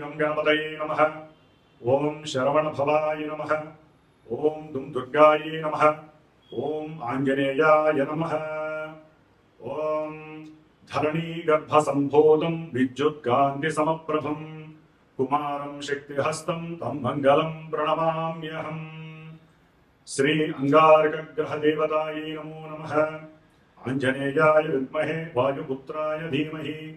గం నమ. ఓం శరవణభవాయ నమ. ఓం దుం దుర్గాయే నమ. ఓం ఆంజనేయాయ నమ. ఓం ధరణీగర్భసంభూతం విద్యుత్కాంతిసమప్రభం కుమారం శక్తిహస్తం తం మంగళం ప్రణమామ్యహం. శ్రీ అంగారకగ్రహదేవతాయై నమో నమ. ఆంజనేయాయ విద్మహే వాయుపుత్రాయ ధీమహి.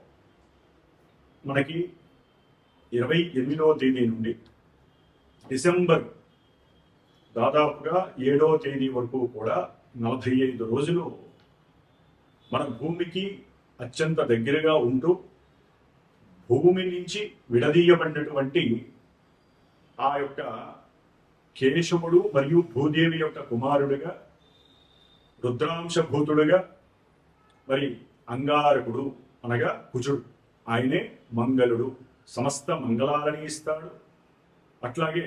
మనకి ఇరవై ఎనిమిదవ తేదీ నుండి డిసెంబర్ దాదాపుగా ఏడవ తేదీ వరకు కూడా నలభై ఐదు రోజులు మన భూమికి అత్యంత దగ్గరగా ఉంటూ భూమి నుంచి విడదీయబడినటువంటి ఆ యొక్క కేశవుడు మరియు భూదేవి యొక్క కుమారుడుగా రుద్రాంశభూతుడుగా మరి అంగారకుడు అనగా కుజుడు. ఆయనే మంగళుడు సమస్త మంగళాలని ఇస్తాడు. అట్లాగే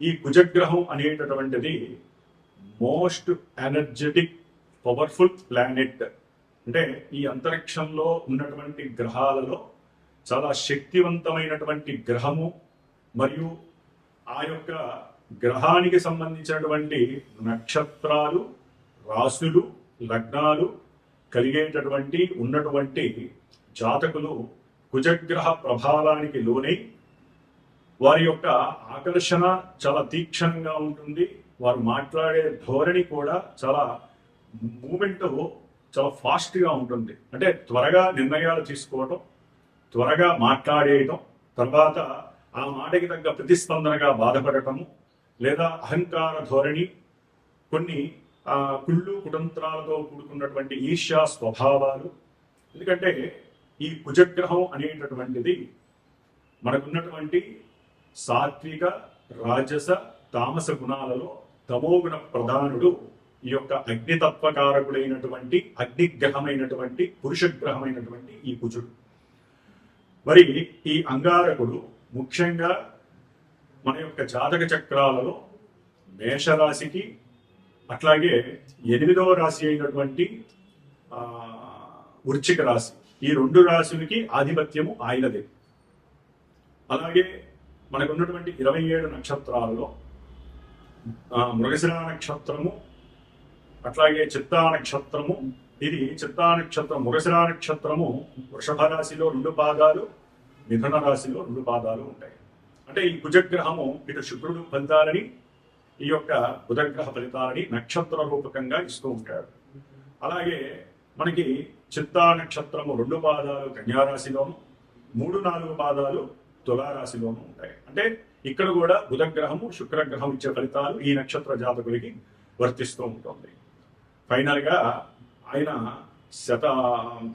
ఈ కుజగ్రహం అనేటటువంటిది మోస్ట్ ఎనర్జెటిక్ పవర్ఫుల్ ప్లానెట్. అంటే ఈ అంతరిక్షంలో ఉన్నటువంటి గ్రహాలలో చాలా శక్తివంతమైనటువంటి గ్రహము మరియు ఆ యొక్క గ్రహానికి సంబంధించినటువంటి నక్షత్రాలు రాశులు లగ్నాలు కలిగేటటువంటి ఉన్నటువంటి జాతకులు కుజగ్రహ ప్రభావానికి లోనై వారి యొక్క ఆకర్షణ చాలా తీక్షణంగా ఉంటుంది. వారు మాట్లాడే ధోరణి కూడా చాలా మూమెంట్ చాలా ఫాస్ట్గా ఉంటుంది. అంటే త్వరగా నిర్ణయాలు తీసుకోవటం త్వరగా మాట్లాడేయటం తర్వాత ఆ మాటకి తగ్గ ప్రతిస్పందనగా బాధపడటము లేదా అహంకార ధోరణి కొన్ని కుళ్ళు కుటంత్రాలతో కూడుకున్నటువంటి ఈర్ష్యా స్వభావాలు. ఎందుకంటే ఈ కుజగ్రహం అనేటటువంటిది మనకున్నటువంటి సాత్విక రాజస తామస గుణాలలో తమోగుణ ప్రధానుడు ఈ యొక్క అగ్నితత్వకారకుడైనటువంటి అగ్నిగ్రహమైనటువంటి పురుషగ్రహమైనటువంటి ఈ కుజుడు. మరి ఈ అంగారకుడు ముఖ్యంగా మన యొక్క జాతక చక్రాలలో మేషరాశికి అట్లాగే ఎనిమిదవ రాశి అయినటువంటి వృచ్చిక రాశి ఈ రెండు రాశులకి ఆధిపత్యము ఆయనదే. అలాగే మనకున్నటువంటి ఇరవై ఏడు నక్షత్రాలలో ఆ, మృగశిర నక్షత్రము అట్లాగే చిత్తా నక్షత్రము ఇది చిత్తా నక్షత్రం మృగశిర నక్షత్రము వృషభ రాశిలో రెండు పాదాలు మిథున రాశిలో రెండు పాదాలు ఉంటాయి. అంటే ఈ కుజగ్రహము ఇటు శుక్రుడు ఫలితాలని ఈ యొక్క బుధగ్రహ ఫలితాలని నక్షత్ర రూపకంగా ఇస్తూ ఉంటాడు. అలాగే మనకి చిత్తా నక్షత్రము రెండు పాదాలు కన్యారాశిలోను మూడు నాలుగు పాదాలు తులారాశిలోను ఉంటాయి. అంటే ఇక్కడ కూడా బుధగ్రహము శుక్రగ్రహం ఇచ్చే ఫలితాలు ఈ నక్షత్ర జాతకులకి వర్తిస్తూ ఉంటుంది. ఫైనల్గా ఆయన శత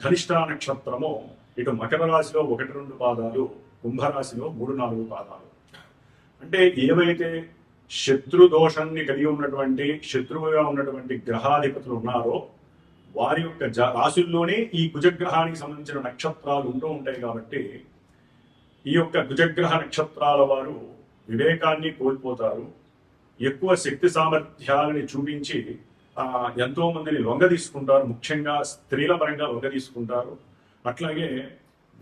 ధనిష్ట నక్షత్రము ఇటు మకర రాశిలో ఒకటి రెండు పాదాలు కుంభరాశిలో మూడు నాలుగు పాదాలు. అంటే ఏవైతే శత్రు దోషాన్ని కలిగి ఉన్నటువంటి శత్రువుగా ఉన్నటువంటి గ్రహాధిపతులు ఉన్నారో వారి యొక్క జ రాశుల్లోనే ఈ కుజగ్రహానికి సంబంధించిన నక్షత్రాలు ఉంటూ ఉంటాయి కాబట్టి ఈ యొక్క కుజగ్రహ నక్షత్రాల వారు వివేకాన్ని కోల్పోతారు. ఎక్కువ శక్తి సామర్థ్యాలని చూపించి ఎంతోమందిని ఎంతో మందిని లొంగ తీసుకుంటారు. ముఖ్యంగా స్త్రీల పరంగా లొంగ తీసుకుంటారు. అట్లాగే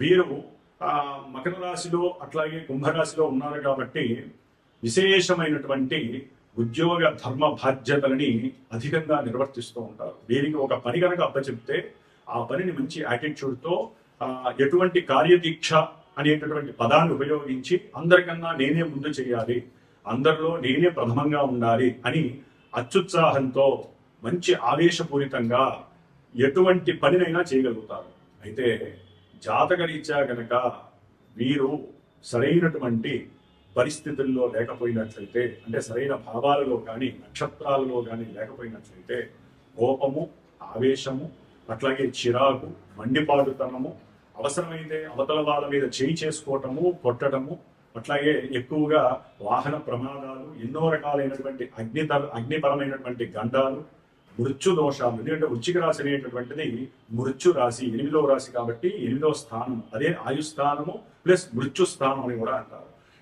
వీరు మకర రాశిలో అట్లాగే కుంభరాశిలో ఉన్నారు కాబట్టి విశేషమైనటువంటి ఉద్యోగ ధర్మ బాధ్యతలని అధికంగా నిర్వర్తిస్తూ ఉంటారు. దీనికి ఒక పని కనుక అప్పచెప్తే ఆ పనిని మంచి యాటిట్యూడ్తో ఎటువంటి కార్యదీక్ష అనేటటువంటి పదాన్ని ఉపయోగించి అందరికన్నా నేనే ముందు చేయాలి అందరిలో నేనే ప్రథమంగా ఉండాలి అని అత్యుత్సాహంతో మంచి ఆవేశపూరితంగా ఎటువంటి పనినైనా చేయగలుగుతారు. అయితే జాతకరీత్యా గనక వీరు సరైనటువంటి పరిస్థితుల్లో లేకపోయినట్లయితే అంటే సరైన భావాలలో కానీ నక్షత్రాలలో కానీ లేకపోయినట్లయితే కోపము ఆవేశము అట్లాగే చిరాకు మండిపాడుతనము అవసరమైతే అవతల వాళ్ళ మీద చేయి చేసుకోవటము కొట్టడము అట్లాగే ఎక్కువగా వాహన ప్రమాదాలు ఎన్నో రకాలైనటువంటి అగ్ని అగ్నిపరమైనటువంటి గండాలు మృత్యు దోషాలు ఎందుకంటే వృచ్చిక రాశి అనేటటువంటిది మృత్యు రాశి ఎనిమిదవ రాశి కాబట్టి ఎనిమిదవ స్థానం అదే ఆయుస్థానము ప్లస్ మృత్యు స్థానం అని కూడా అంటారు.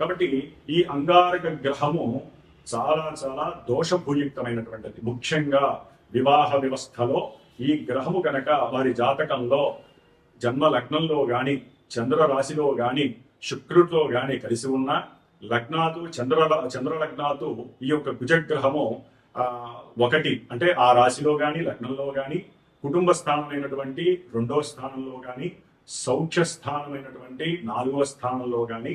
కాబట్టి ఈ అంగారక గ్రహము చాలా చాలా దోషభూయుక్తమైనటువంటిది. ముఖ్యంగా వివాహ వ్యవస్థలో ఈ గ్రహము కనుక వారి జాతకంలో జన్మ లగ్నంలో గాని చంద్ర రాశిలో గాని శుక్రుడితో గాని కలిసి ఉన్న లగ్నాతు చంద్ర చంద్ర లగ్నాతు ఈ యొక్క కుజగ్రహము ఒకటి అంటే ఆ రాశిలో గాని లగ్నంలో గాని కుటుంబ స్థానమైనటువంటి రెండో స్థానంలో గాని సౌఖ్య స్థానమైనటువంటి నాలుగో స్థానంలో గాని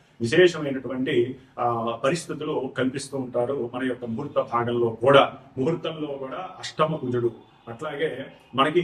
విశేషమైనటువంటి పరిస్థితులు కల్పిస్తూ ఉంటారు మన యొక్క ముహూర్త భాగంలో కూడా. ముహూర్తంలో కూడా అష్టమ కుజుడు. అట్లాగే మనకి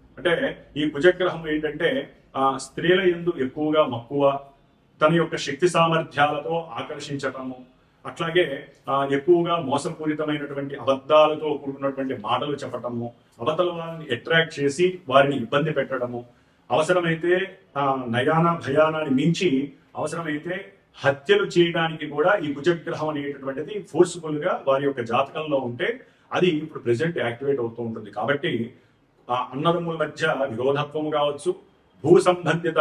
అంటే ఈ కుజగ్రహం ఏంటంటే ఆ స్త్రీల ఎందు ఎక్కువగా మక్కువ తన యొక్క శక్తి సామర్థ్యాలతో ఆకర్షించటము అట్లాగే ఆ, ఎక్కువగా మోసపూరితమైనటువంటి అబద్ధాలతో కూడుకున్నటువంటి మాటలు చెప్పటము అవతల వారిని అట్రాక్ట్ చేసి వారిని ఇబ్బంది పెట్టడము అవసరమైతే ఆ, నయాన భయానాన్ని మించి అవసరమైతే హత్యలు చేయడానికి కూడా ఈ కుజగ్రహం అనేటటువంటిది ఫోర్స్ఫుల్గా వారి యొక్క జాతకంలో ఉంటే అది ఇప్పుడు ప్రెసెంట్ యాక్టివేట్ అవుతూ ఉంటుంది. కాబట్టి ఆ అన్నదమ్ముల మధ్య విరోధత్వం కావచ్చు భూ సంబంధిత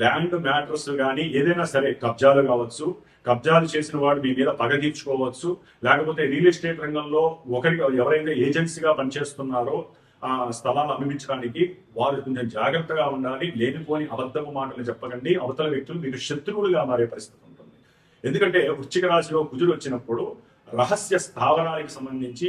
ల్యాండ్ మ్యాటర్స్ కానీ ఏదైనా సరే కబ్జాలు కావచ్చు కబ్జాలు చేసిన వాడు మీ మీద పగ తీర్చుకోవచ్చు లేకపోతే రియల్ ఎస్టేట్ రంగంలో ఒకరికి ఎవరైతే ఏజెన్సీగా పనిచేస్తున్నారో ఆ స్థలాలు అమ్మించడానికి వారు కొంచెం జాగ్రత్తగా ఉండాలి లేనిపోని అబద్ధపు మాటలు చెప్పకండి అవతల వ్యక్తులు మీకు శత్రువులుగా మారే పరిస్థితి ఉంటుంది. ఎందుకంటే వృశ్చిక రాశిలో కుజుడు వచ్చినప్పుడు రహస్య స్థావరానికి సంబంధించి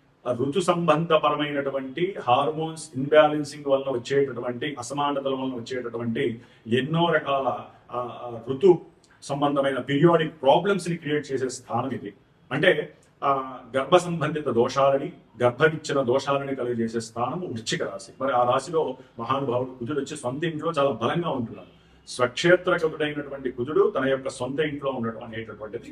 ఋతు సంబంధపరమైనటువంటి హార్మోన్స్ ఇన్బ్యాలెన్సింగ్ వలన వచ్చేటటువంటి అసమానతల వలన వచ్చేటటువంటి ఎన్నో రకాల ఋతు సంబంధమైన పీరియాడిక్ ప్రాబ్లమ్స్ని క్రియేట్ చేసే స్థానం ఇది. అంటే ఆ, గర్భ సంబంధిత దోషాలని గర్భవిచ్చిన దోషాలని కలిగజేసే స్థానము వృశ్చిక రాశి. మరి ఆ రాశిలో మహానుభావుడు కుజుడు వచ్చి సొంత ఇంట్లో చాలా బలంగా ఉంటున్నాడు. స్వక్షేత్రకుడైనటువంటి కుజుడు తన యొక్క సొంత ఇంట్లో ఉండడం అనేటటువంటిది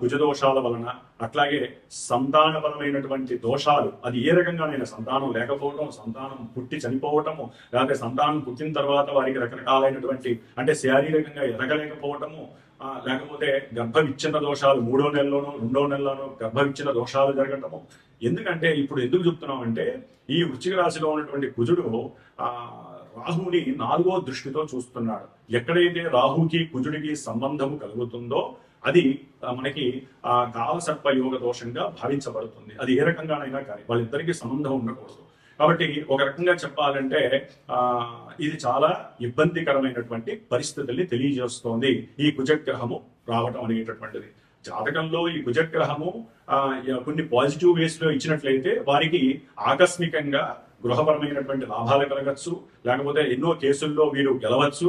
కుజదోషాల వలన అట్లాగే సంతానపరమైనటువంటి దోషాలు అది ఏ రకంగానైనా సంతానం లేకపోవడం సంతానం పుట్టి చనిపోవటము లేకపోతే సంతానం పుట్టిన తర్వాత వారికి రకరకాలైనటువంటి అంటే శారీరకంగా ఎదగలేకపోవటము లేకపోతే గర్భ విచ్ఛిన్న దోషాలు మూడో నెలలోనో రెండో నెలలోనూ గర్భ విచ్ఛిన్న దోషాలు జరగటము. ఎందుకంటే ఇప్పుడు ఎందుకు చెప్తున్నాం అంటే ఈ వృశ్చిక రాశిలో ఉన్నటువంటి కుజుడు ఆ రాహుని నాలుగో దృష్టితో చూస్తున్నాడు. ఎక్కడైతే రాహుకి కుజుడికి సంబంధము కలుగుతుందో అది మనకి ఆ కాలసర్ప యోగ దోషంగా భావించబడుతుంది. అది ఏ రకంగానైనా కానీ వాళ్ళిద్దరికీ సంబంధం ఉండకూడదు. కాబట్టి ఒక రకంగా చెప్పాలంటే ఆ ఇది చాలా ఇబ్బందికరమైనటువంటి పరిస్థితుల్ని తెలియజేస్తోంది ఈ కుజగ్రహము రావటం అనేటటువంటిది. జాతకంలో ఈ కుజగ్రహము ఆ, కొన్ని పాజిటివ్ వేస్లో ఇచ్చినట్లయితే వారికి ఆకస్మికంగా గృహపరమైనటువంటి లాభాలు కలగచ్చు లేకపోతే ఎన్నో కేసుల్లో వీరు గెలవచ్చు.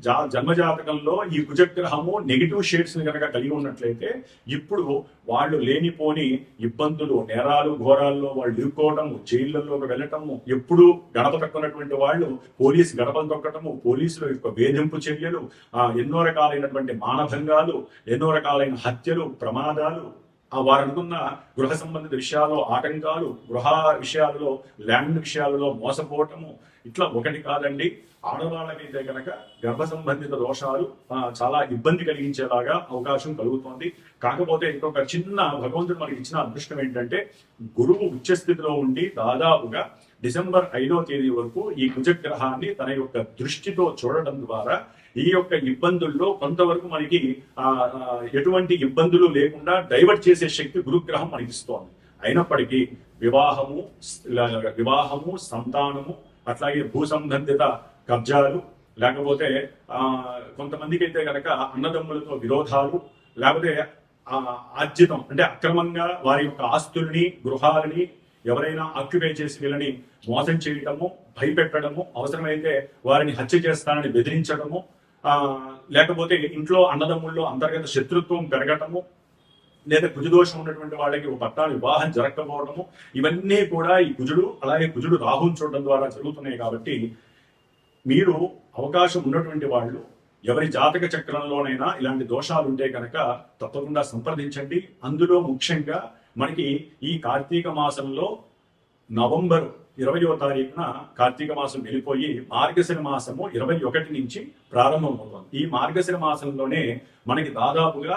జా జన్మజాతకంలో ఈ కుజగ్రహము నెగిటివ్ షేడ్స్ని కనుక కలిగి ఉన్నట్లయితే ఇప్పుడు వాళ్ళు లేనిపోని ఇబ్బందులు నేరాలు ఘోరాల్లో వాళ్ళు ఇరుక్కోవటము జైళ్ళల్లోకి వెళ్ళటము ఎప్పుడు గడప తక్కున్నటువంటి వాళ్ళు పోలీస్ గడపలు తొక్కటము పోలీసుల యొక్క వేధింపు చర్యలు ఎన్నో రకాలైనటువంటి మానభంగాలు ఎన్నో రకాలైన హత్యలు ప్రమాదాలు ఆ వారు అనుకున్న గృహ సంబంధిత విషయాల్లో ఆటంకాలు గృహ విషయాలలో ల్యాండ్ విషయాలలో మోసపోవటము ఇట్లా ఒకటి కాదండి. ఆడవాళ్ళకైతే కనుక గర్భ సంబంధిత దోషాలు చాలా ఇబ్బంది కలిగించేలాగా అవకాశం కలుగుతోంది. కాకపోతే ఇంకొక చిన్న భగవంతుడు మనకి ఇచ్చిన అదృష్టం ఏంటంటే గురువు ఉచ్చస్థితిలో ఉండి దాదాపుగా డిసెంబర్ ఐదో తేదీ వరకు ఈ కుజగ్రహాన్ని తన యొక్క దృష్టితో చూడటం ద్వారా ఈ యొక్క ఇబ్బందుల్లో కొంతవరకు మనకి ఆ, ఎటువంటి ఇబ్బందులు లేకుండా డైవర్ట్ చేసే శక్తి గురుగ్రహం మనకి ఇస్తోంది. అయినప్పటికీ వివాహము వివాహము సంతానము అట్లాగే భూ సంబంధిత కబ్జాలు లేకపోతే ఆ కొంతమందికి అయితే కనుక అన్నదమ్ములతో విరోధాలు లేకపోతే ఆజితం ఆర్జితం అంటే అక్రమంగా వారి యొక్క ఆస్తుల్ని గృహాలని ఎవరైనా ఆక్యుపై చేసి వీళ్ళని మోసం చేయటము భయపెట్టడము అవసరమైతే వారిని హత్య చేస్తానని బెదిరించడము లేకపోతే ఇంట్లో అన్నదమ్ముల్లో అంతర్గత శత్రుత్వం పెరగటము లేదా కుజదోషం ఉన్నటువంటి వాళ్ళకి ఒక పట్టాలు వివాహం జరగకపోవడము ఇవన్నీ కూడా ఈ కుజుడు అలాగే కుజుడు రాహుని చూడడం ద్వారా జరుగుతున్నాయి కాబట్టి మీరు అవకాశం ఉన్నటువంటి వాళ్ళు ఎవరి జాతక చక్రంలోనైనా ఇలాంటి దోషాలు ఉంటే కనుక తప్పకుండా సంప్రదించండి. అందులో ముఖ్యంగా మనకి ఈ కార్తీక మాసంలో నవంబర్ ఇరవయో తారీఖున కార్తీక మాసం వెళ్ళిపోయి మార్గశిర మాసము ఇరవై ఒకటి నుంచి ప్రారంభమవుతుంది. ఈ మార్గశిర మాసంలోనే మనకి దాదాపుగా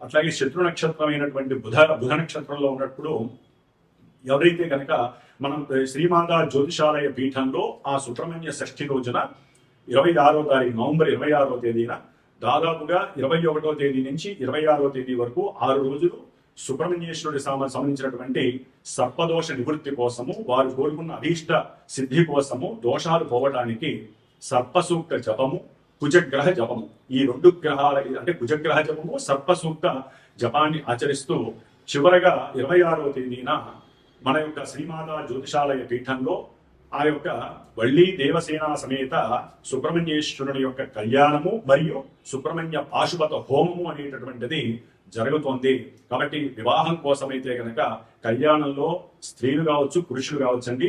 అట్లాగే శత్రు నక్షత్రమైనటువంటి బుధ బుధ నక్షత్రంలో ఉన్నప్పుడు ఎవరైతే కనుక మనం శ్రీమాంద జ్యోతిషాలయ పీఠంలో ఆ సుబ్రహ్మణ్య షష్ఠి రోజున ఇరవై ఆరో తారీఖు నవంబర్ ఇరవై ఆరో తేదీన దాదాపుగా ఇరవై ఒకటో తేదీ నుంచి ఇరవై ఆరో తేదీ వరకు ఆరు రోజులు సుబ్రహ్మణ్యేశ్వరుడి సంబంధించినటువంటి సర్పదోష నివృత్తి కోసము వారు కోరుకున్న అభీష్ట సిద్ధి కోసము దోషాలు పోవడానికి సర్పసూక్త జపము కుజగ్రహ జపము. ఈ రెండు గ్రహాల అంటే కుజగ్రహ జపము సర్పసూక్త జపాన్ని ఆచరిస్తూ చివరగా ఇరవై ఆరవ తేదీన మన యొక్క శ్రీమాత జ్యోతిషాలయ పీఠంలో ఆ యొక్క వళ్ళీ దేవసేన సమేత సుబ్రహ్మణ్యేశ్వరుని యొక్క కళ్యాణము మరియు సుబ్రహ్మణ్య పాశుపత హోమము అనేటటువంటిది జరుగుతోంది. కాబట్టి వివాహం కోసమైతే కనుక కళ్యాణంలో స్త్రీలు కావచ్చు పురుషులు కావచ్చండి.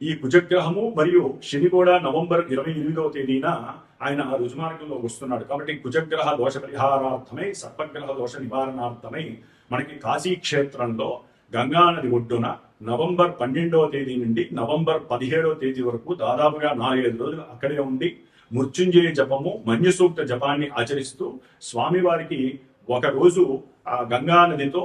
ఈ కుజగ్రహము మరియు శని కూడా నవంబర్ ఇరవై ఎనిమిదవ తేదీన ఆయన రుజుమార్గంలో వస్తున్నాడు. కాబట్టి కుజగ్రహ దోష పరిహారార్థమై సర్పగ్రహ దోష నివారణార్థమై మనకి కాశీ క్షేత్రంలో గంగానది ఒడ్డున నవంబర్ పన్నెండవ తేదీ నుండి నవంబర్ పదిహేడవ తేదీ వరకు దాదాపుగా నాలుగైదు రోజులు అక్కడే ఉండి మృత్యుంజయ జపము మన్యుసూక్త జపాన్ని ఆచరిస్తూ స్వామివారికి ఒక రోజు ఆ గంగా నదితో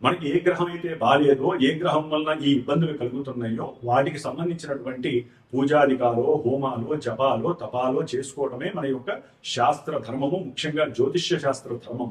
మనకి ఏ గ్రహం అయితే బాలేదో ఏ గ్రహం వలన ఈ ఇబ్బందులు కలుగుతున్నాయో వాటికి సంబంధించినటువంటి పూజాధికాలో హోమాలు జపాలు తపాలో చేసుకోవడమే మన యొక్క శాస్త్ర ధర్మము ముఖ్యంగా జ్యోతిష్య శాస్త్ర ధర్మం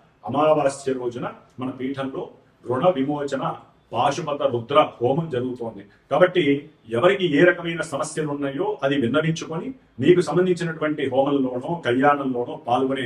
అమావాస్య రోజున మన పీఠంలో రుణ విమోచన పాశుపత రుద్ర హోమం జరుగుతోంది. కాబట్టి ఎవరికి ఏ రకమైన సమస్యలు ఉన్నాయో అది విన్నవించుకొని మీకు సంబంధించినటువంటి హోమంలోనో కళ్యాణంలోనో పాల్గొనే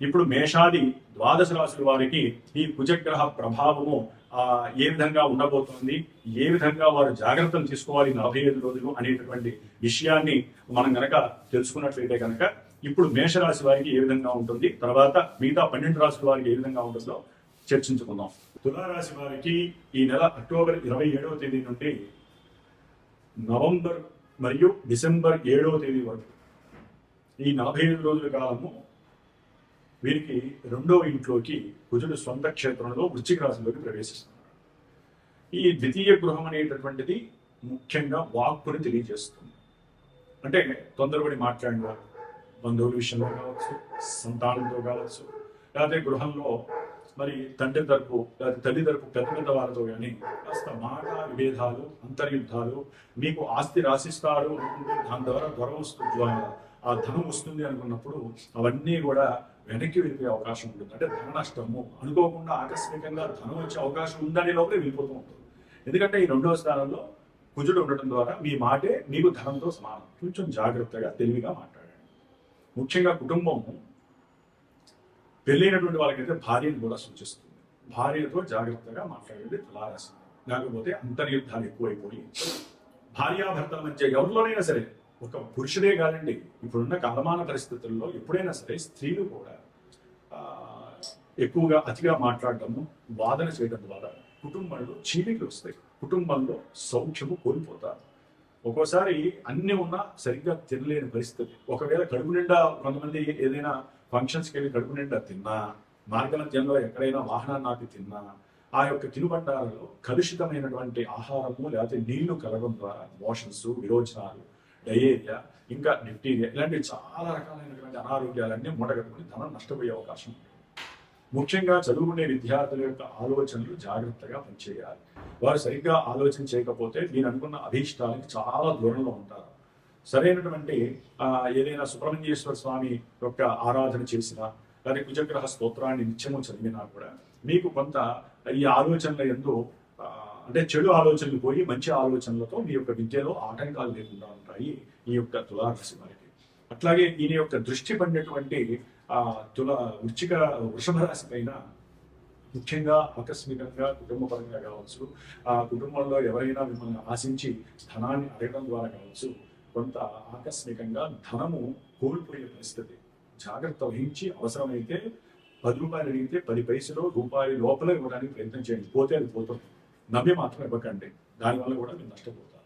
ఇప్పుడు మేషాది ద్వాదశ రాశుల వారికి ఈ కుజగ్రహ ప్రభావము ఆ ఏ విధంగా ఉండబోతోంది ఏ విధంగా వారు జాగ్రత్తలు తీసుకోవాలి నలభై ఐదు రోజులు అనేటటువంటి విషయాన్ని మనం గనక తెలుసుకున్నట్లయితే కనుక ఇప్పుడు మేషరాశి వారికి ఏ విధంగా ఉంటుంది తర్వాత మిగతా పన్నెండు రాశుల వారికి ఏ విధంగా ఉంటుందో చర్చించుకుందాం. తులారాశి వారికి ఈ నెల అక్టోబర్ ఇరవై ఏడవ తేదీ నుండి నవంబర్ మరియు డిసెంబర్ ఏడవ తేదీ వరకు ఈ నలభై ఐదు రోజుల కాలము వీరికి రెండవ ఇంట్లోకి కుజుడు సొంత క్షేత్రంలో వృశ్చిక రాశిలోకి ప్రవేశిస్తున్నారు ఈ ద్వితీయ గృహం అనేటటువంటిది ముఖ్యంగా వాక్కుని తెలియజేస్తుంది. అంటే తొందరపడి మాట్లాడిన బంధువుల విషయంలో కావచ్చు సంతానంతో కావచ్చు లేకపోతే గృహంలో మరి తండ్రి తరపు లేకపోతే తల్లి తరపు పెద్ద పెద్ద వారితో కానీ కాస్త మాట విభేదాలు అంతర్యుద్ధాలు మీకు ఆస్తి రాసిస్తారు అనుకుంటే దాని ద్వారా ధర వస్తుంది ఆ ధనం వస్తుంది అనుకున్నప్పుడు అవన్నీ కూడా వెనక్కి వెళ్ళిపోయే అవకాశం ఉంటుంది. అంటే ధన నష్టము అనుకోకుండా ఆకస్మికంగా ధనం వచ్చే అవకాశం ఉందని లోపలే వెళ్ళిపోతూ ఉంటుంది. ఎందుకంటే ఈ రెండవ స్థానంలో కుజుడు ఉండటం ద్వారా మీ మాటే మీకు ధనంతో సమానం. కొంచెం జాగ్రత్తగా తెలివిగా మాట్లాడండి. ముఖ్యంగా కుటుంబం. పెళ్ళైనటువంటి వాళ్ళకైతే భార్యను కూడా సూచిస్తుంది. భార్యతో జాగ్రత్తగా మాట్లాడేది తులారాశి లేకపోతే అంతర్యుద్ధాలు ఎక్కువైపోయి భార్యాభర్తల మధ్య ఎవరిలోనైనా సరే ఒక పురుషుడే కాదండి. ఇప్పుడున్న కాలమాన పరిస్థితుల్లో ఎప్పుడైనా సరే స్త్రీలు కూడా ఎక్కువగా అతిగా మాట్లాడటము వాదన చేయడం ద్వారా కుటుంబంలో చీలికలు వస్తాయి. కుటుంబంలో సౌఖ్యము కోల్పోతారు. ఒక్కోసారి అన్ని ఉన్నా సరిగ్గా తినలేని పరిస్థితి. ఒకవేళ కడుపు నిండా కొంతమంది ఏదైనా ఫంక్షన్స్కి వెళ్ళి కడుపు నిండా తిన్నా మార్గమధ్యంలో ఎక్కడైనా వాహనాన్ని ఆపి తిన్నా ఆ యొక్క తినుబండాలలో కలుషితమైనటువంటి ఆహారము లేకపోతే నీళ్ళు కలగడం ద్వారా మోషన్స్ విరోచనాలు డయేరియా ఇంకా డిప్టీరియా ఇలాంటి చాలా రకాలైనటువంటి అనారోగ్యాలన్నీ మూటగట్టుకుని ధనం నష్టపోయే అవకాశం ఉంది. ముఖ్యంగా చదువుకునే విద్యార్థుల యొక్క ఆలోచనలు జాగ్రత్తగా పనిచేయాలి. వారు సరిగ్గా ఆలోచన చేయకపోతే మీరు అనుకున్న అభీష్టానికి చాలా దూరంలో ఉంటారు. సరైనటువంటి ఏదైనా సుబ్రహ్మణ్యేశ్వర స్వామి యొక్క ఆరాధన చేసినా లేదా కుజగ్రహ స్తోత్రాన్ని నిత్యము చదివినా కూడా మీకు కొంత ఈ ఆలోచనల ఎందు అంటే చెడు ఆలోచనలు పోయి మంచి ఆలోచనలతో మీ యొక్క విద్యలో ఆటంకాలు లేకుండా ఉంటాయి ఈ యొక్క తులారాశి వారికి. అట్లాగే ఈయన యొక్క దృష్టి పడినటువంటి ఆ తుల వృచ్చిక వృషభ రాశి పైన ముఖ్యంగా ఆకస్మికంగా కుటుంబపరంగా కావచ్చు ఆ కుటుంబంలో ఎవరైనా మిమ్మల్ని ఆశించి ధనాన్ని అడగడం ద్వారా కావచ్చు కొంత ఆకస్మికంగా ధనము కోల్పోయే పరిస్థితి. జాగ్రత్త వహించి అవసరమైతే పది రూపాయలు అడిగితే పది పైసలు రూపాయి లోపల ఇవ్వడానికి ప్రయత్నం చేయండి. పోతే అది పోతుంది. నమ్మి మాత్రం ఇవ్వకండి. దానివల్ల కూడా మీరు నష్టపోతారు.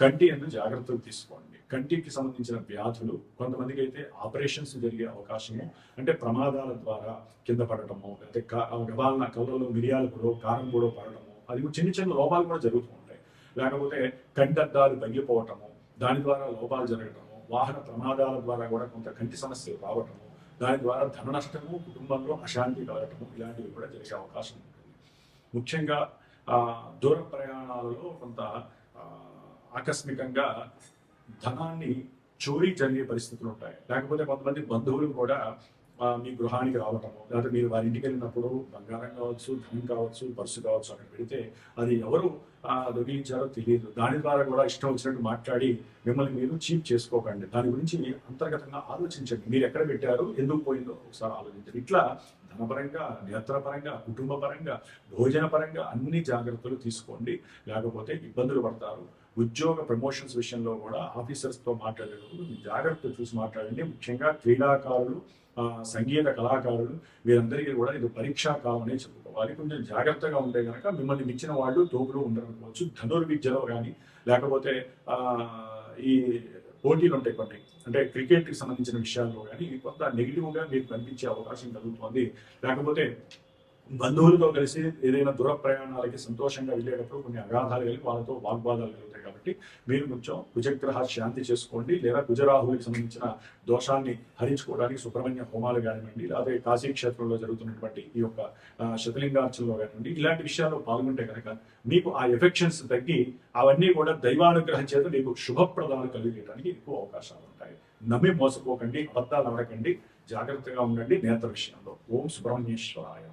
కంటి అన్న జాగ్రత్తలు తీసుకోండి. కంటికి సంబంధించిన వ్యాధులు కొంతమందికి అయితే ఆపరేషన్స్ జరిగే అవకాశము అంటే ప్రమాదాల ద్వారా కింద పడటము లేకపోతే కా- గబాలన కళ్ళలో మిరియాల కూడా కారం కూడా పడటము అది చిన్న చిన్న లోపాలు కూడా జరుగుతూ ఉంటాయి. లేకపోతే కంటద్దాలు తగ్గిపోవటము దాని ద్వారా లోపాలు జరగటము వాహన ప్రమాదాల ద్వారా కూడా కొంత కంటి సమస్యలు రావటము దాని ద్వారా ధన నష్టము కుటుంబంలో అశాంతి కలగటము ఇలాంటివి కూడా జరిగే అవకాశం ఉంటుంది. ముఖ్యంగా దూర ప్రయాణాలలో కొంత ఆకస్మికంగా ధనాన్ని చోరీ జరిగే పరిస్థితులు ఉంటాయి. లేకపోతే కొంతమంది బంధువులు కూడా మీ గృహానికి రావటము లేకపోతే మీరు వారి ఇంటికి వెళ్ళినప్పుడు బంగారం కావచ్చు ధనం కావచ్చు పర్సు కావచ్చు అక్కడ పెడితే అది ఎవరు దొంగిలించారో తెలియదు. దాని ద్వారా కూడా ఇష్టం వచ్చినట్టు మాట్లాడి మిమ్మల్ని మీరు చీప్ చేసుకోకండి. దాని గురించి అంతర్గతంగా ఆలోచించండి. మీరు ఎక్కడ పెట్టారు ఎందుకు పోయిందో ఒకసారి ఆలోచించండి. ఇట్లా ధనపరంగా నేత్రపరంగా కుటుంబ పరంగా భోజన పరంగా అన్ని జాగ్రత్తలు తీసుకోండి. లేకపోతే ఇబ్బందులు పడతారు. ఉద్యోగ ప్రమోషన్స్ విషయంలో కూడా ఆఫీసర్స్తో మాట్లాడేటప్పుడు మీ జాగ్రత్త చూసి మాట్లాడండి. ముఖ్యంగా క్రీడాకారులు సంగీత కళాకారులు వీరందరికీ కూడా ఇది పరీక్షా కాలం అనే చెప్పుకోవాలి. కొంచెం జాగ్రత్తగా ఉంటే కనుక మిమ్మల్ని మించిన వాళ్ళు తోపులో ఉండకపోవచ్చు. ధనుర్విద్యలో కానీ లేకపోతే ఈ పోటీలు ఉంటాయి కొన్ని. అంటే క్రికెట్కి సంబంధించిన విషయాల్లో కానీ కొంత నెగిటివ్గా మీకు కనిపించే అవకాశం కలుగుతుంది. లేకపోతే బంధువులతో కలిసి ఏదైనా దూర ప్రయాణాలకి సంతోషంగా వెళ్ళేటప్పుడు కొన్ని అగాధాలు కలిగి వాళ్ళతో వాగ్వాదాలు కలుగుతాయి కాబట్టి మీరు కొంచెం కుజగ్రహ శాంతి చేసుకోండి. లేదా కుజరాహువులకు సంబంధించిన దోషాన్ని హరించుకోవడానికి సుబ్రహ్మణ్య హోమాలు కానివ్వండి లేదా కాశీ క్షేత్రంలో జరుగుతున్నటువంటి ఈ యొక్క శతలింగార్చనలో కానివ్వండి ఇలాంటి విషయాల్లో పాల్గొంటే కనుక మీకు ఆ ఎఫెక్షన్స్ తగ్గి అవన్నీ కూడా దైవానుగ్రహం చేత మీకు శుభప్రదాలు కలిగేయడానికి ఎక్కువ అవకాశాలు ఉంటాయి. నమ్మి మోసపోకండి అబద్ధాలు అడగండి జాగ్రత్తగా ఉండండి నేత్ర విషయంలో. ఓం సుబ్రహ్మణ్యేశ్వరాయ.